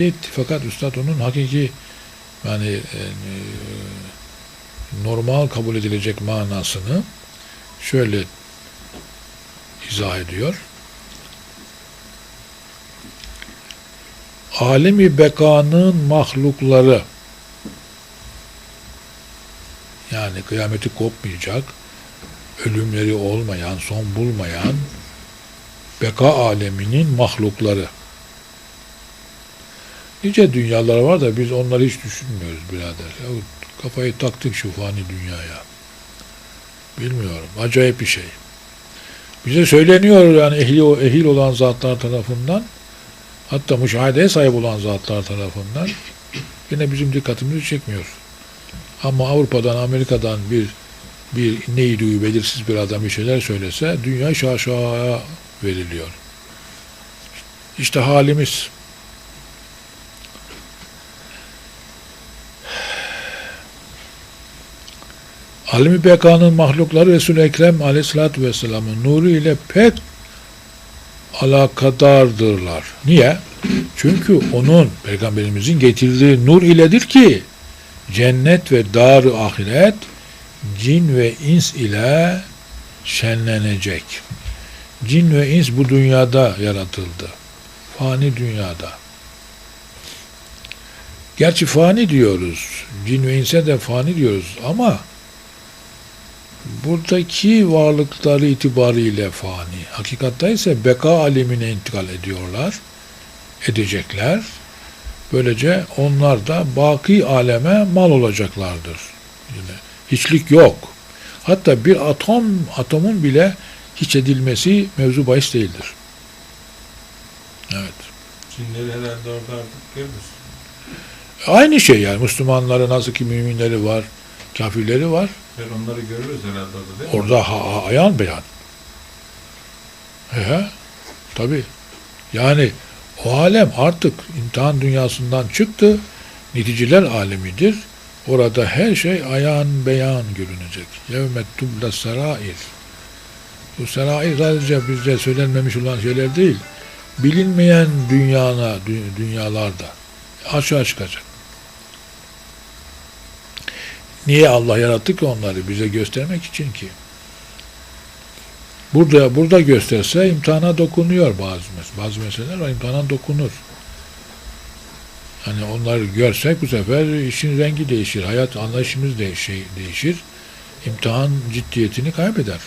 etti. Fakat Üstad onun hakiki yani e, normal kabul edilecek manasını şöyle izah ediyor. Alemi bekanın mahlukları yani kıyameti kopmayacak, ölümleri olmayan, son bulmayan beka aleminin mahlukları. Nice dünyalar var da biz onları hiç düşünmüyoruz birader. Ya, kafayı taktık şu fani dünyaya. Bilmiyorum. Acayip bir şey. Bize söyleniyor yani ehli, ehil olan zatlar tarafından hatta müşahedeye sahip olan zatlar tarafından yine bizim dikkatimizi çekmiyor. Ama Avrupa'dan, Amerika'dan bir bir neydi belirsiz bir adam bir şeyler söylese dünya şaşaya veriliyor. İşte halimiz. Alemi Beka'nın mahlukları Resul-i Ekrem aleyhissalatü vesselamın nuru ile pek alakadardırlar. Niye? Çünkü onun, Peygamberimizin getirdiği nur iledir ki cennet ve dar ahiret cin ve ins ile şenlenecek. Cin ve ins bu dünyada yaratıldı. Fani dünyada. Gerçi fani diyoruz. Cin ve inse de fani diyoruz ama buradaki varlıkları itibariyle fani. Hakikatta ise beka alemine intikal ediyorlar. Edecekler. Böylece onlar da baki aleme mal olacaklardır. Yine hiçlik yok. Hatta bir atom, atomun bile hiç edilmesi mevzu bahis değildir. Evet. Cinleri herhalde orada artık görürüz. Aynı şey yani. Müslümanların nasıl ki müminleri var, kafirleri var. Ve onları görürüz herhalde orada değil mi? Orada ha, ayan beyan. He he. Tabi. Yani o alem artık imtihan dünyasından çıktı. Neticiler alemidir. Orada her şey ayan beyan görünecek. Yevmet tubla serair. Bu serair sadece bizde söylenmemiş olan şeyler değil. Bilinmeyen dünyana, dü- dünyalarda açığa çıkacak. Niye Allah yarattı ki onları? Bize göstermek için ki. Burada burada gösterse imtihana dokunuyor bazı bazı meseleler var imtihana dokunur. Hani onları görsek bu sefer işin rengi değişir, hayat anlayışımız değişir, değişir. İmtihan ciddiyetini kaybeder.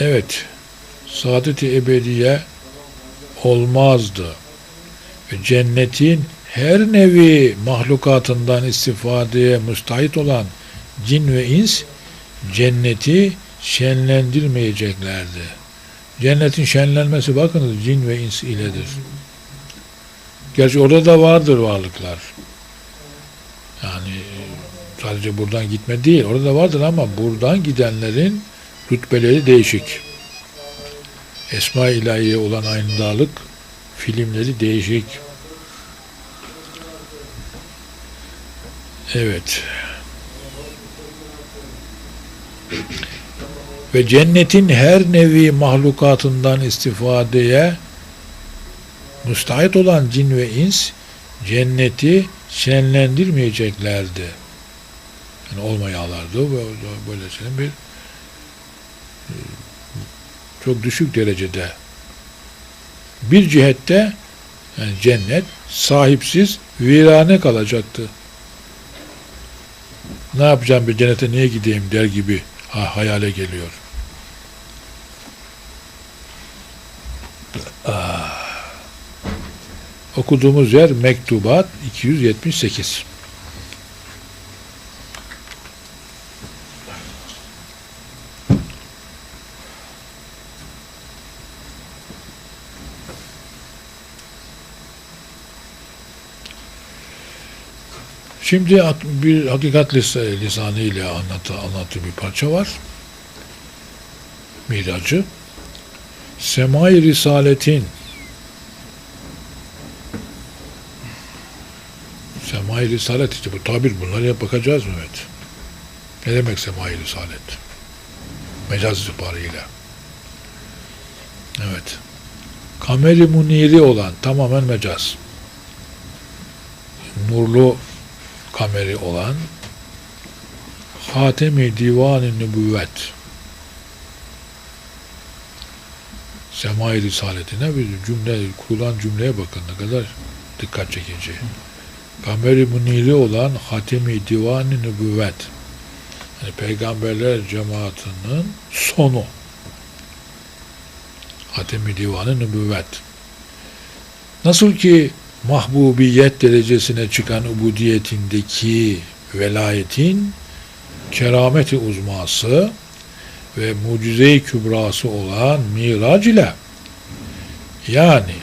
Evet, saadet-i ebediye olmazdı. Ve cennetin her nevi mahlukatından istifadeye müstahit olan cin ve ins cenneti şenlendirmeyeceklerdi. Cennetin şenlenmesi bakınız cin ve ins iledir. Gerçi orada da vardır varlıklar. Yani sadece buradan gitme değil, orada da vardır ama buradan gidenlerin rütbeleri değişik. Esma ilahiye olan aynıdalık filmleri değişik. Evet. Ve cennetin her nevi mahlukatından istifadeye müstahit olan cin ve ins cenneti şenlendirmeyeceklerdi. Yani olmayalardı. Böyle senin bir e, çok düşük derecede bir cihette yani cennet sahipsiz virane kalacaktı. Ne yapacağım bir cennete niye gideyim der gibi ha, hayale geliyor. Ah. Okuduğumuz yer Mektubat 278. Şimdi bir hakikat lis- lisanı ile anlatı, anlattığı bir parça var. Miracı. Semai Risaletin Semai Risalet işte bu tabir bunlara bakacağız Mehmet. Ne demek Semai Risalet? Mecaz itibarıyla. Evet. kameri muniri olan tamamen mecaz. Nurlu kameri olan Hatemi Divan-ı Nübüvvet Semai Risaletine bir cümle, kurulan cümleye bakın ne kadar dikkat çekici. Kameri Muniri olan Hatemi Divan-ı Nübüvvet yani peygamberler cemaatinin sonu Hatemi Divanı Nübüvvet. Nasıl ki mahbubiyet derecesine çıkan ubudiyetindeki velayetin kerameti uzması ve mucize-i kübrası olan mirac ile yani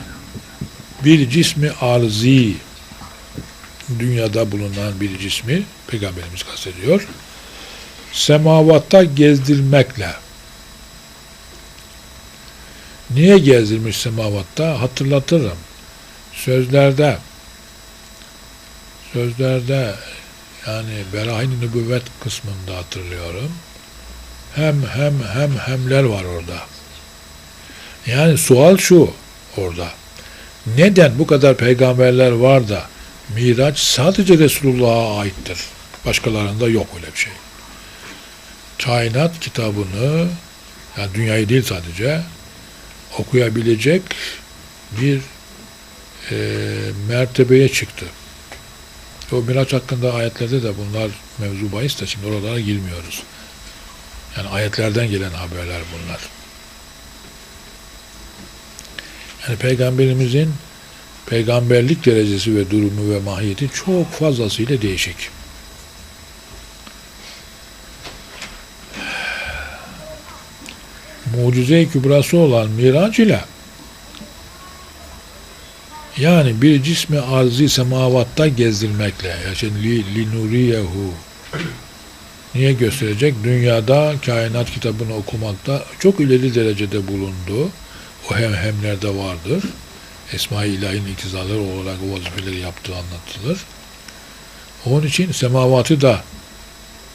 bir cismi arzi dünyada bulunan bir cismi peygamberimiz kastediyor semavatta gezdirmekle Niye gezdirmiş semavatta? Hatırlatırım. Sözlerde sözlerde yani Berahin-i Nübüvvet kısmında hatırlıyorum. Hem hem hem hemler var orada. Yani sual şu orada. Neden bu kadar peygamberler var da Miraç sadece Resulullah'a aittir. Başkalarında yok öyle bir şey. Kainat kitabını yani dünyayı değil sadece okuyabilecek bir e, mertebeye çıktı. O Miraç hakkında ayetlerde de bunlar mevzu bahis de şimdi oralara girmiyoruz. Yani ayetlerden gelen haberler bunlar. Yani peygamberimizin peygamberlik derecesi ve durumu ve mahiyeti çok fazlasıyla değişik. mucize-i kübrası olan miraç ile yani bir cismi arzi semavatta gezdirmekle yani li, li niye gösterecek? Dünyada kainat kitabını okumakta çok ileri derecede bulundu. O hem hemlerde vardır. Esma-i İlahi'nin iktizaları olarak o vazifeleri yaptığı anlatılır. Onun için semavatı da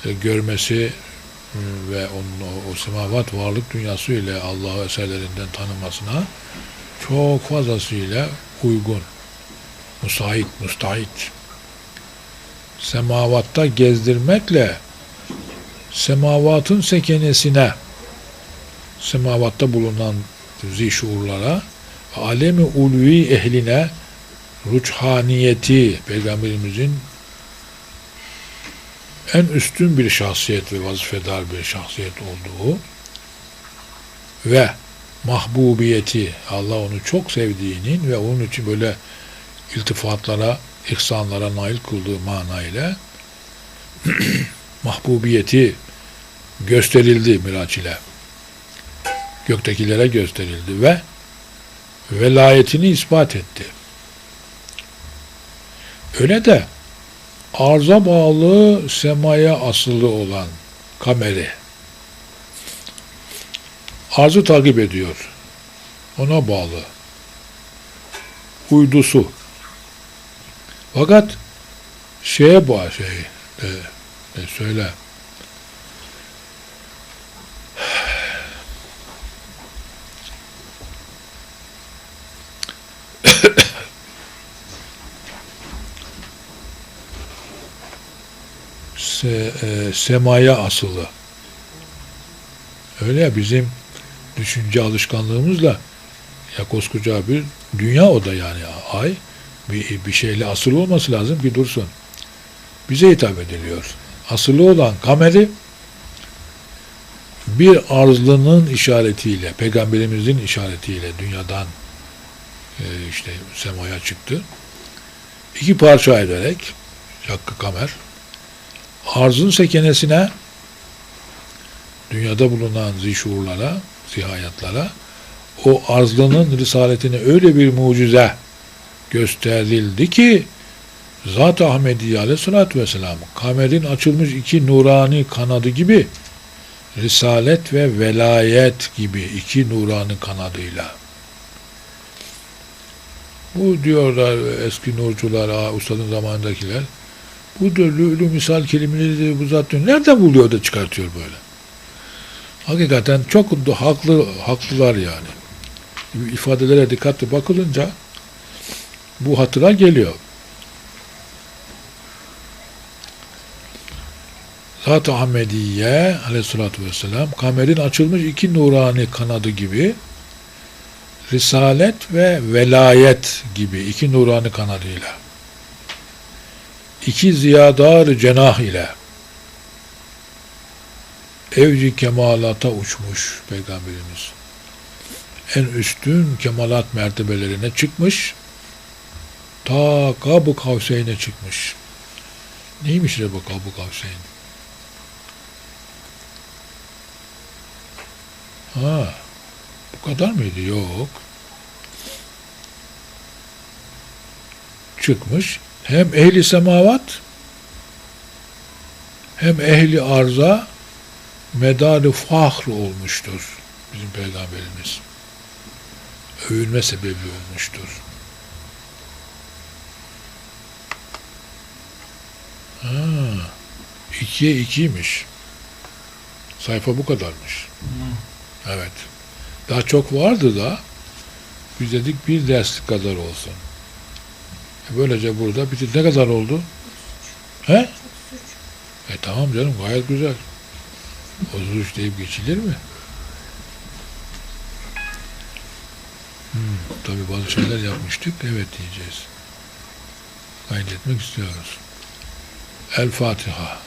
e, görmesi ve onun o, o semavat varlık dünyası ile Allah'ı eserlerinden tanımasına çok fazlasıyla uygun, müsait, müstahit. Semavatta gezdirmekle semavatın sekenesine semavatta bulunan zişuurlara alemi ulvi ehline ruçhaniyeti peygamberimizin en üstün bir şahsiyet ve vazifedar bir şahsiyet olduğu ve mahbubiyeti Allah onu çok sevdiğinin ve onun için böyle iltifatlara, ihsanlara nail kıldığı manayla mahbubiyeti gösterildi Miraç ile. Göktekilere gösterildi ve velayetini ispat etti. Öyle de arza bağlı semaya asılı olan kameri arzı takip ediyor. Ona bağlı. Uydusu. Fakat şeye bağlı şey e, e, söyle se, e, semaya asılı. Öyle ya bizim düşünce alışkanlığımızla ya koskoca bir dünya o da yani ay bir, bir şeyle asılı olması lazım ki dursun. Bize hitap ediliyor. Asılı olan kameri bir arzlının işaretiyle, peygamberimizin işaretiyle dünyadan e, işte semaya çıktı. İki parça ederek Hakkı Kamer arzın sekenesine dünyada bulunan zişuurlara, zihayatlara o arzlının risaletine öyle bir mucize gösterildi ki Zat-ı Ahmediye aleyhissalatü vesselam kamerin açılmış iki nurani kanadı gibi risalet ve velayet gibi iki nurani kanadıyla bu diyorlar eski nurcular, aa, ustadın zamanındakiler bu türlü misal kelimeleri bu zat diyor. Nereden buluyor da çıkartıyor böyle? Hakikaten çok haklı haklılar yani. ifadelere dikkatli bakılınca bu hatıra geliyor. Zat-ı Ahmediye aleyhissalatü vesselam kamerin açılmış iki nurani kanadı gibi risalet ve velayet gibi iki nurani kanadıyla iki ziyadar cenah ile evci kemalata uçmuş Peygamberimiz. En üstün kemalat mertebelerine çıkmış. Ta Kabu Kavseyn'e çıkmış. Neymiş de bu Kabu Kavseyn? Ha, bu kadar mıydı? Yok. Çıkmış. Hem ehli semavat hem ehli arza medarı fahr olmuştur bizim peygamberimiz. Övülme sebebi olmuştur. Ha, ikiye ikiymiş. Sayfa bu kadarmış. Evet. Daha çok vardı da biz dedik bir derslik kadar olsun. E böylece burada bitir. Ne kadar oldu? He? E tamam canım gayet güzel. 33 deyip geçilir mi? Hmm, tabii bazı şeyler yapmıştık. Evet diyeceğiz. Kaydetmek istiyoruz. El Fatiha.